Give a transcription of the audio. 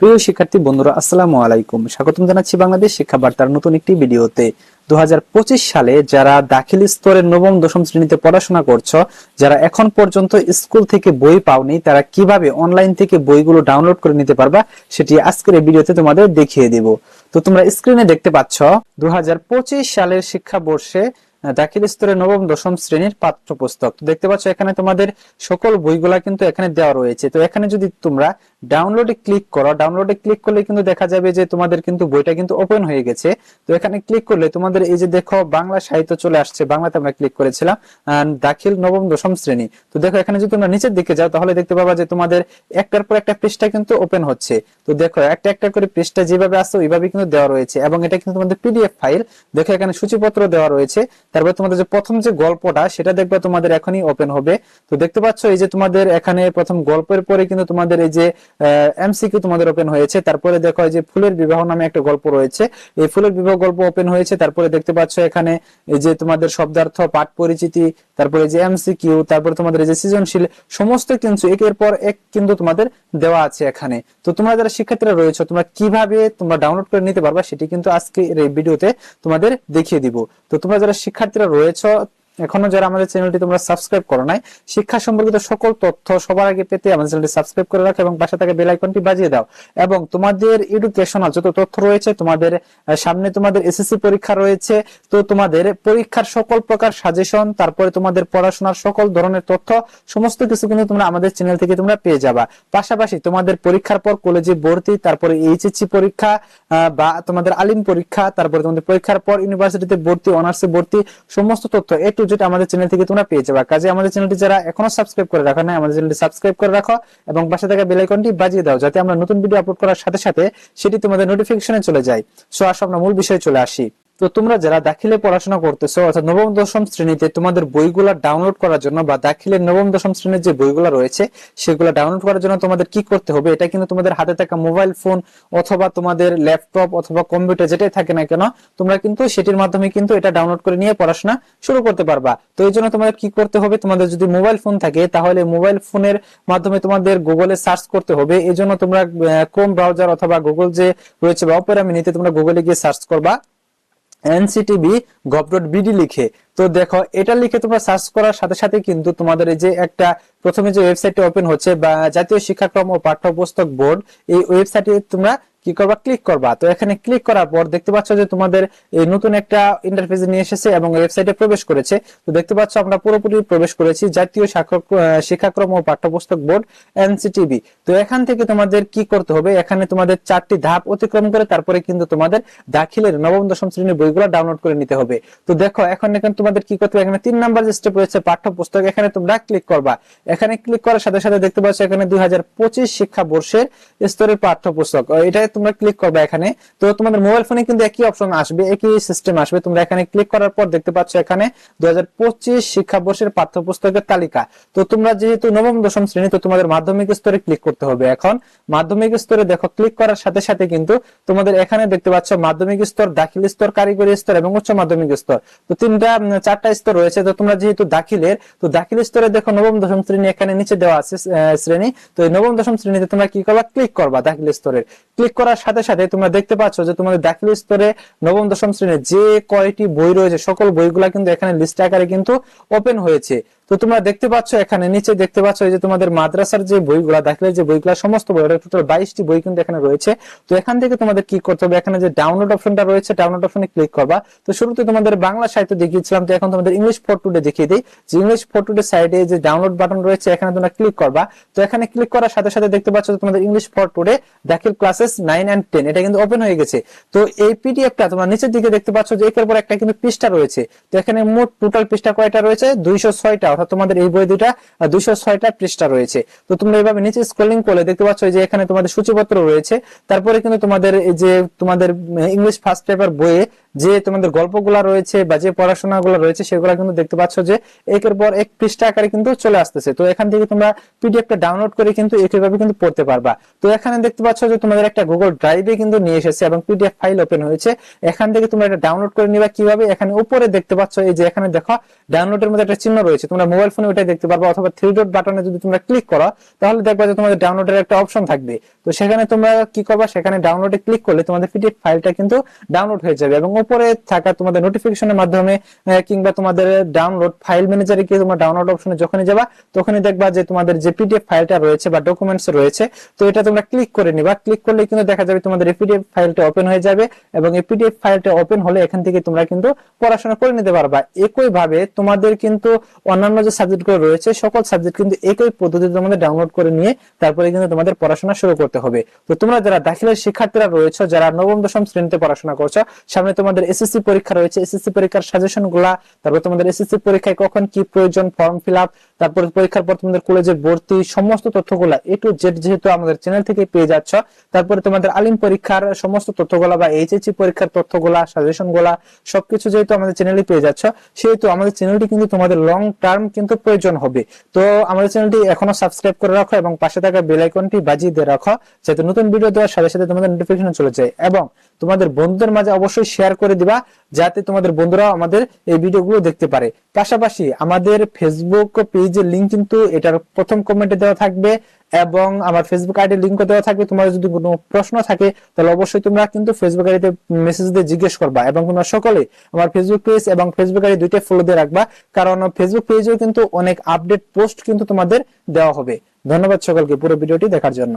প্রিয় শিক্ষার্থী, বন্ধুরা, আসসালামু আলাইকুম। স্বাগতম জানাচ্ছি বাংলাদেশ শিক্ষা বার্তার নতুন একটি ভিডিওতে। দু সালে যারা দাখিল স্তরের নবম, দশম শ্রেণীতে পড়াশোনা করছ, যারা এখন পর্যন্ত স্কুল থেকে বই পাওনি, তারা কীভাবে অনলাইন থেকে বইগুলো ডাউনলোড করে নিতে পারবা, সেটি আজকের এই ভিডিওতে তোমাদের দেখিয়ে দেব। তো তোমরা স্ক্রিনে দেখতে পাচ্ছ দু হাজার পঁচিশ সালের শিক্ষাবর্ষে দাখিল স্তরের নবম, দশম শ্রেণির পাঠ্যপুস্তক। দেখতে পাচ্ছ, এখানে তোমাদের সকল বইগুলা কিন্তু এখানে দেওয়া রয়েছে। তো এখানে যদি তোমরা ডাউনলোডে ক্লিক করো ডাউনলোডে ক্লিক করলে কিন্তু দেখা যাবে যে তোমাদের কিন্তু বইটা কিন্তু ওপেন হয়ে গেছে। তো এখানে ক্লিক করলে তোমাদের এই যে দেখো বাংলা সাহিত্য চলে আসছে, বাংলাতে আমরা ক্লিক করেছিলাম দাখিল নবম, দশম শ্রেণি। তো দেখো, এখানে যদি তোমরা নিচের দিকে যাও, তাহলে দেখতে পাবা যে তোমাদের একটার পর একটা পৃষ্ঠা কিন্তু ওপেন হচ্ছে। তো দেখো, একটা একটা করে পৃষ্ঠা যেভাবে আসছে, ওইভাবে কিন্তু দেওয়া রয়েছে। এবং এটা কিন্তু তোমাদের পিডিএফ ফাইল দেখো, এখানে সূচিপত্র দেওয়া রয়েছে। তারপর তোমাদের যে প্রথম যে গল্পটা, সেটা দেখবে তোমাদের এখনই ওপেন হবে। তো দেখতে পাচ্ছ এই যে তোমাদের এখানে প্রথম গল্পের পরে কিন্তু তোমাদের এই যে এমসিকিউ তোমাদের ওপেন হয়েছে। তারপরে দেখো এই যে ফুলের বিবাহ নামে একটা গল্প রয়েছে। এই ফুলের বিবাহ গল্প ওপেন হয়েছে। তারপরে দেখতে পাচ্ছ এখানে এই যে তোমাদের শব্দার্থ পাঠ পরিচিতি তারপরে যে এমসিকিউ তারপরে তোমাদের এই যে সৃজনশীল, সমস্ত কিছু একের পর এক কিন্তু তোমাদের দেওয়া আছে এখানে। তো তোমরা যারা শিক্ষার্থীরা রয়েছে, তোমরা কীভাবে তোমরা ডাউনলোড করে নিতে পারবা, সেটি কিন্তু আজকে এই ভিডিওতে তোমাদের দেখিয়ে দিব। তো তোমরা যারা শিক্ষার্থীরা রয়েছে এখনও যারা আমাদের চ্যানেলটি তোমরা সাবস্ক্রাইব করো নাই, শিক্ষা সম্পর্কিত সকল তথ্য সবার আগে পেতে আমাদের চ্যানেলটি সাবস্ক্রাইব করে রাখো এবং পাশে থাকা বেল আইকনটি বাজিয়ে দাও। এবং তোমাদের এডুকেশনাল যত তথ্য রয়েছে, তোমাদের সামনে তোমাদের এসএসসি পরীক্ষা রয়েছে, তো তোমাদের পরীক্ষার সকল প্রকার সাজেশন তারপরে তোমাদের পড়াশোনার সকল ধরনের তথ্য, সমস্ত কিছু কিন্তু তোমরা আমাদের চ্যানেল থেকে তোমরা পেয়ে যাবা। পাশাপাশি তোমাদের পরীক্ষার পর কলেজে ভর্তি, তারপরে এইচএসসি পরীক্ষা বা তোমাদের আলিম পরীক্ষা, তারপরে তোমাদের পরীক্ষার পর ইউনিভার্সিটিতে ভর্তি অনার্সে ভর্তি, সমস্ত তথ্য এ জেড আমাদের চ্যানেল থেকে তোমরা পেয়ে যাবে। কাজে আমাদের চ্যানেলটি যারা এখনও সাবস্ক্রাইব করে রাখো না, আমাদের চ্যানেলটি সাবস্ক্রাইব করে রাখো এবং পাশে থাকা বেল আইকনটি বাজিয়ে দাও, যাতে আমরা নতুন ভিডিও আপলোড করার সাথে সাথে সেটি তোমাদের নোটিফিকেশনে চলে যায়। সো আসো আমরা মূল বিষয়ে চলে আসি। তো তোমরা যারা দাখিলে পড়াশোনা করতেছো, অর্থাৎ নবম, দশম শ্রেণীতে তোমাদের বইগুলা ডাউনলোড করার জন্য বা দাখিলের নবম, দশম শ্রেণির যে বইগুলো রয়েছে, সেগুলো ডাউনলোড করার জন্য তোমাদের কি করতে হবে? এটা কিন্তু তোমাদের হাতে থাকা মোবাইল ফোন অথবা তোমাদের ল্যাপটপ অথবা কম্পিউটার যেটাই থাকে না কেন, তোমরা কিন্তু সেটির মাধ্যমে কিন্তু এটা ডাউনলোড করে নিয়ে পড়াশোনা শুরু করতে পারবা। তো এই জন্য তোমাদের কি করতে হবে? তোমাদের যদি মোবাইল ফোন থাকে, তাহলে মোবাইল ফোনের মাধ্যমে তোমাদের গুগলে সার্চ করতে হবে। এই জন্য তোমরা ক্রোম ব্রাউজার অথবা গুগল যে রয়েছে বা অপেরা মিনিতে তোমরা গুগলে গিয়ে সার্চ করবা। এনসিটিভি গভ ডট বিডি লিখে। তো দেখো, এটা লিখে তোমরা সার্চ করার সাথে সাথে কিন্তু তোমাদের এই যে একটা প্রথমে যে ওয়েবসাইটটি ওপেন হচ্ছে বা জাতীয় শিক্ষাক্রম ও পাঠ্যপুস্তক বোর্ড, এই ওয়েবসাইটে তোমরা কি করবা? ক্লিক করবা। তো এখানে ক্লিক করার পর দেখতে পাচ্ছ যে তোমাদের এই নতুন একটা ইন্টারফেস নিয়ে এসেছে এবং ওয়েবসাইটে প্রবেশ করেছে। তো দেখতে পাচ্ছ আমরা পুরোপুরি প্রবেশ করেছি জাতীয় শিক্ষাক্রম ও পাঠ্যপুস্তক বোর্ড এনসিটিভি। তো এখান থেকে তোমাদের কি করতে হবে? এখানে তোমাদের চারটি ধাপ অতিক্রম করে তারপরে কিন্তু তোমাদের দাখিলের নবম, দশম শ্রেণির বইগুলো ডাউনলোড করে নিতে হবে। তো দেখো, এখন এখানে তোমাদের কি করতে হবে? এখানে তিন নাম্বার যে স্টেপ রয়েছে পাঠ্যপুস্তক, এখানে তোমরা ক্লিক করবা। এখানে ক্লিক করার সাথে সাথে দেখতে পাচ্ছ এখানে দুই হাজার পঁচিশ শিক্ষাবর্ষের স্তরের পাঠ্যপুস্তক। এটা তোমরা ক্লিক করবে এখানে। তো তোমাদের মোবাইল ফোনে কিন্তু একই অপশন আসবে, একই সিস্টেম আসবে। তোমরা এখানে ক্লিক করার পর দেখতে পাচ্ছ এখানে দুই হাজার শিক্ষাবর্ষের পাঠ্যপুস্তকের তালিকা। তো তোমরা যেহেতু নবম, দশম শ্রেণি, তো তোমাদের মাধ্যমিক স্তরে ক্লিক করতে হবে এখন। মাধ্যমিক স্তরে দেখো ক্লিক করার সাথে সাথে কিন্তু তোমাদের এখানে দেখতে পাচ্ছ মাধ্যমিক স্তর, দাখিল স্তর, কারিগরি স্তর এবং উচ্চ মাধ্যমিক স্তর। তো তিনটা চারটা স্তর রয়েছে। তো তোমরা যেহেতু দাখিলের, তো দাখিল স্তরে দেখো নবম, দশম শ্রেণি এখানে নিচে দেওয়া আছে শ্রেণি। তো এই নবম, দশম শ্রেণীতে তোমরা কি করবা? ক্লিক করবা দাখিল স্তরের। ক্লিক করার সাথে সাথে তোমরা দেখতে পাচ্ছ যে তোমাদের দাখিল স্তরে নবম, দশম শ্রেণির যে কয়টি বই রয়েছে, সকল বইগুলা কিন্তু এখানে লিস্ট আকারে কিন্তু ওপেন হয়েছে। তো তোমরা দেখতে পাচ্ছ এখানে, নিচে দেখতে পাচ্ছ যে তোমাদের মাদ্রাসার যে বইগুলা দাখিলের যে বইগুলা, সমস্ত বই টোটাল বাইশটি বই কিন্তু এখানে রয়েছে। তো এখান থেকে তোমাদের কি করতে হবে? এখানে যে ডাউনলোড অপশনটা রয়েছে ডাউনলোড অপশনে ক্লিক করবা। তো শুরুতে তোমাদের বাংলা সাহিত্য দেখিয়েছিলাম তো এখন তোমাদের ইংলিশ ফোর টুডে দেখিয়ে দিই। যে ইংলিশ ফোর টুডে সাইডে যে ডাউনলোড বাটন রয়েছে, এখানে তোমরা ক্লিক করবা। তো এখানে ক্লিক করার সাথে সাথে দেখতে পাচ্ছ তোমাদের ইংলিশ ফোর টুডে দাখিল ক্লাসেস নাইন অ্যান্ড টেন এটা কিন্তু ওপেন হয়ে গেছে। তো এই পিডিএফটা তোমরা নিচের দিকে দেখতে পাচ্ছ যে একের পর একটা কিন্তু পৃষ্ঠা রয়েছে। তো এখানে মোট টোটাল পৃষ্ঠা কয়টা রয়েছে? দুইশো ছয়টা। অর্থাৎ তোমাদের এই বই দুইটা দুইশো ছয়টা পৃষ্ঠা রয়েছে। তো তোমরা এইভাবে নিচে স্ক্রলিং করলে দেখতে পাচ্ছ যে এখানে তোমাদের সূচিপত্র রয়েছে। তারপরে কিন্তু তোমাদের এই যে তোমাদের ইংলিশ ফার্স্ট পেপার বইয়ে যে তোমাদের গল্পগুলা রয়েছে বা যে পড়াশোনাগুলো রয়েছে, সেগুলো কিন্তু দেখতে পাচ্ছ যে একের পর এক পৃষ্ঠা আকারে কিন্তু চলে আসতেছে। তো এখান থেকে তোমরা পিডিএফটা ডাউনলোড করে কিন্তু একইভাবে কিন্তু পড়তে পারবা। তো এখানে দেখতে পাচ্ছ যে তোমাদের একটা গুগল ড্রাইভে কিন্তু নিয়ে এসেছে এবং পিডিএফ ফাইল ওপেন হয়েছে। এখান থেকে তোমরা এটা ডাউনলোড করে নিবা কীভাবে? এখানে উপরে দেখতে পাচ্ছ এই যে এখানে দেখো ডাউনলোডের মধ্যে একটা চিহ্ন রয়েছে। তোমরা তোমরা মোবাইল ফোনে ওটাই দেখতে পারবে অথবা থ্রি ডট বাটনে যদি তোমরা ক্লিক করো, তাহলে দেখবা যে তোমাদের ডাউনলোডের একটা অপশন থাকবে। তো সেখানে তোমরা কি করবা? সেখানে ডাউনলোডে ক্লিক করলে তোমাদের পিডিএফ ফাইলটা কিন্তু ডাউনলোড হয়ে যাবে এবং উপরে থাকা তোমাদের নোটিফিকেশনের মাধ্যমে কিংবা তোমাদের ডাউনলোড ফাইল ম্যানেজারে গিয়ে তোমরা ডাউনলোড অপশনে যখনই যাবা, তখনই দেখবা যে তোমাদের যে পিডিএফ ফাইলটা রয়েছে বা ডকুমেন্টস রয়েছে, তো এটা তোমরা ক্লিক করে নিবা। ক্লিক করলে কিন্তু দেখা যাবে তোমাদের পিডিএফ ফাইলটা ওপেন হয়ে যাবে এবং এই পিডিএফ ফাইলটা ওপেন হলে এখান থেকে তোমরা কিন্তু পড়াশোনা করে নিতে পারবা। একই ভাবে তোমাদের কিন্তু অন্যান্য যে সাবজেক্টগুলো রয়েছে, সকল সাবজেক্ট কিন্তু একই পদ্ধতিতে তোমাদের ডাউনলোড করে নিয়ে তারপরে কিন্তু তোমাদের পড়াশোনা শুরু করতে হবে। তো তোমরা যারা দাখিলের শিক্ষার্থীরা রয়েছে, যারা নবম, দশম শ্রেণীতে পড়াশোনা করছ, সামনে তোমাদের এসএসসি পরীক্ষা রয়েছে। এসএসসি পরীক্ষার সাজেশনগুলা, তারপর তোমাদের এসএসসি পরীক্ষায় কখন কি প্রয়োজন ফর্ম ফিল আপ তারপর পরীক্ষার পর তোমাদের কলেজে ভর্তি, সমস্ত তথ্যগুলা এ টু জেড যেহেতু আমাদের চ্যানেল থেকে পেয়ে যাচ্ছ, তারপরে তোমাদের আলিম পরীক্ষার সমস্ত তথ্যগুলা বা এইচএসসি পরীক্ষার তথ্যগুলা সাজেশনগুলা, সবকিছু যেহেতু আমাদের চ্যানেলে পেয়ে যাচ্ছ, সেহেতু আমাদের চ্যানেলটি কিন্তু তোমাদের লং টার্ম কিন্তু প্রয়োজন হবে। তো আমাদের চ্যানেলটি এখনও সাবস্ক্রাইব করে রাখো এবং পাশে থাকা বেল আইকনটি বাজিয়ে দিয়ে রাখো, যাতে নতুন ভিডিও দেওয়ার সাথে সাথে তোমাদের নোটিফিকেশন চলে যায় এবং তোমাদের বন্ধুদের মাঝে অবশ্যই শেয়ার করে দিবা, যাতে তোমাদের বন্ধুরাও আমাদের এই ভিডিওগুলো দেখতে পারে। পাশাপাশি আমাদের ফেসবুক পেজের লিংক কিন্তু এটার প্রথম কমেন্টে দেওয়া থাকবে। এবং আমার ফেসবুক আইডি লিঙ্ক দেওয়া থাকবে। তোমার যদি কোনো প্রশ্ন থাকে, তাহলে অবশ্যই তোমরা কিন্তু ফেসবুক আইডিতে মেসেজ দিয়ে জিজ্ঞেস করবা এবং তোমরা সকলে আমার ফেসবুক পেজ এবং ফেসবুক আইডি দুইটাই ফলো দিয়ে রাখবা। কারণ ফেসবুক পেজেও কিন্তু অনেক আপডেট পোস্ট কিন্তু তোমাদের দেওয়া হবে। ধন্যবাদ সকলকে পুরো ভিডিওটি দেখার জন্য।